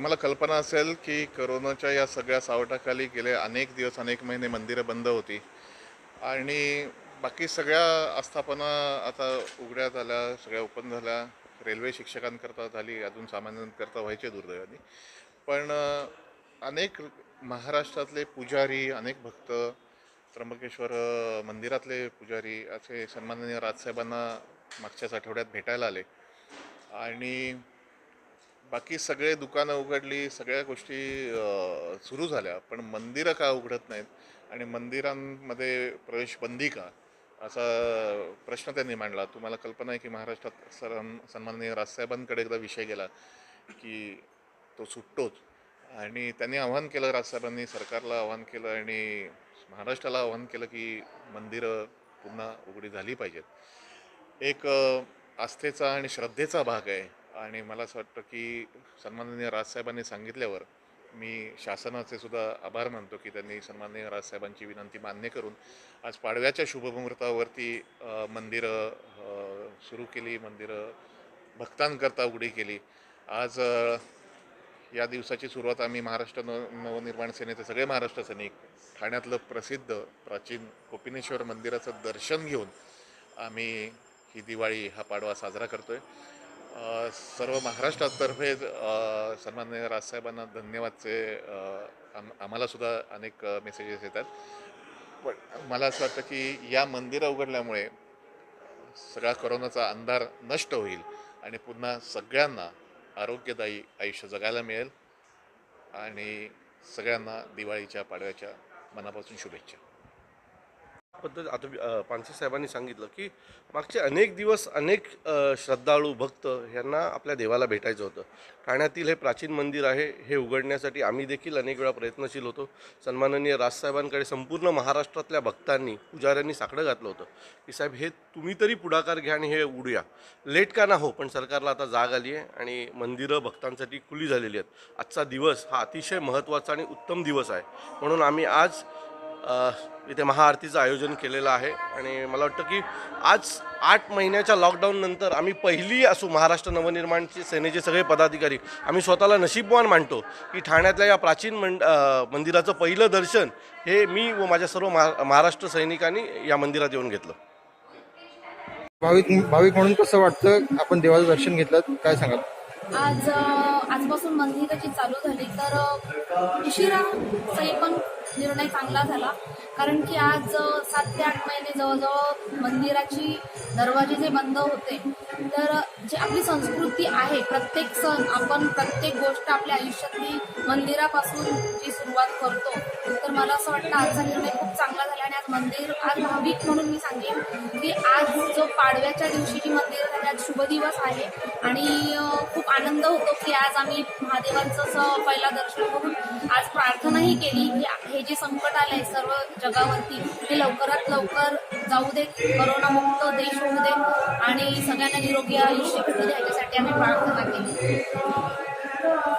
तुम्हाला कल्पना असेल की करोनाच्या या सगळ्या सावटाखाली गेले अनेक दिवस अनेक महिने मंदिरं बंद होती. आणि बाकी सगळ्या आस्थापना आता उघड्या झाल्या सगळ्या ओपन झाल्या. रेल्वे शिक्षकांकरता झाली अजून सामान्यांकरता व्हायचे दुर्दैवाने. पण अनेक महाराष्ट्रातले पुजारी अनेक भक्त त्र्यंबकेश्वर मंदिरातले पुजारी असे सन्माननीय राजसाहेबांना मागच्याच आठवड्यात भेटायला आले. आणि बाकी सगळे दुकानं उघडली सगळ्या गोष्टी सुरू झाल्या. पण मंदिरं का उघडत नाहीत? आणि मंदिरांमध्ये प्रवेश बंदी का? असा प्रश्न त्यांनी मांडला. तुम्हाला कल्पना आहे की महाराष्ट्रात सर सन्माननीय राजसाहेबांकडे एकदा विषय गेला की तो सुटतोच. आणि त्यांनी आव्हान केलं राजसाहेबांनी सरकारला आव्हान केलं आणि महाराष्ट्राला आव्हान केलं की मंदिरं पुन्हा उघडी झाली पाहिजेत. एक आस्थेचा आणि श्रद्धेचा भाग आहे. आणि मला असं वाटतं की सन्माननीय राजसाहेबांनी सांगितल्यावर मी शासनाचे सुद्धा आभार मानतो की त्यांनी सन्माननीय राजसाहेबांची विनंती मान्य करून आज पाडव्याच्या शुभमुहूर्तावरती मंदिरं सुरू केली मंदिरं भक्तांकरता उघडी केली. आज या दिवसाची सुरुवात आम्ही महाराष्ट्र नव नवनिर्माण सेनेचे सगळे महाराष्ट्र सैनिक ठाण्यातलं प्रसिद्ध प्राचीन कोपिनेश्वर मंदिराचं दर्शन घेऊन आम्ही ही दिवाळी हा पाडवा साजरा करतो आहे सर्व महाराष्ट्रातर्फे सन्मान्य राजसाहेबांना धन्यवादचे आम आम्हाला सुद्धा अनेक मेसेजेस येतात. पण मला असं वाटतं की या मंदिरं उघडल्यामुळे सगळा करोनाचा अंधार नष्ट होईल आणि पुन्हा सगळ्यांना आरोग्यदायी आयुष्य जगायला मिळेल. आणि सगळ्यांना दिवाळीच्या पाडव्याच्या मनापासून शुभेच्छा. पद्धत आता पानसे साहेबांनी सांगितलं की मागचे अनेक दिवस अनेक श्रद्धाळू भक्त यांना आपल्या देवाला भेटायचं होतं. ठाण्यातील हे प्राचीन मंदिर आहे हे उघडण्यासाठी आम्ही देखील अनेक वेळा प्रयत्नशील होतो. सन्माननीय राजसाहेबांकडे संपूर्ण महाराष्ट्रातल्या भक्तांनी पुजाऱ्यांनी साकडं घातलं होतं. की साहेब हे तुम्ही तरी पुढाकार घ्या आणि हे उडूया. लेट का ना हो पण सरकारला आता जाग आली आहे आणि मंदिरं भक्तांसाठी खुली झालेली आहेत. आजचा दिवस हा अतिशय महत्त्वाचा आणि उत्तम दिवस आहे. म्हणून आम्ही आज इथे महाआरतीचं आयोजन केलेलं आहे. आणि मला वाटतं की आज आठ महिन्याच्या लॉकडाऊननंतर आम्ही पहिली असू महाराष्ट्र नवनिर्माणचे सेनेचे सगळे पदाधिकारी आम्ही स्वतःला नशीबवान मानतो की ठाण्यातल्या या प्राचीन मंड मंदिराचं पहिलं दर्शन हे मी व माझ्या सर्व महा महाराष्ट्र सैनिकांनी या मंदिरात येऊन घेतलं. भाविक भाविक म्हणून कसं वाटतं आपण देवाचं दर्शन घेतलं? काय सांगाल? आज आजपासून मंदिरं जी चालू झाली तर उशिरा पण निर्णय चांगला झाला. कारण की आज सात ते आठ महिने जवळजवळ मंदिराची दरवाजे जे बंद होते तर जी आपली संस्कृती आहे प्रत्येक सण आपण प्रत्येक गोष्ट आपल्या आयुष्यातली मंदिरापासून जी सुरुवात करतो तर मला असं वाटतं आजचा निर्णय खूप चांगला झाला आणि आज मंदिर आज भाविक म्हणून मी सांगेन की आज जो पाडव्याच्या दिवशी जी मंदिर शुभ दिवस आहे. आणि खूप आनंद होतो की आज आम्ही महादेवांचं असं पहिला दर्शन करून आज प्रार्थनाही केली. की हे जे संकट आलंय सर्व जगावरती ते लवकरात लवकर जाऊ देत करोनामुक्त देश होऊ देत आणि सगळ्यांना निरोगी आयुष्य भेटू दे याच्यासाठी आम्ही प्रार्थना केली.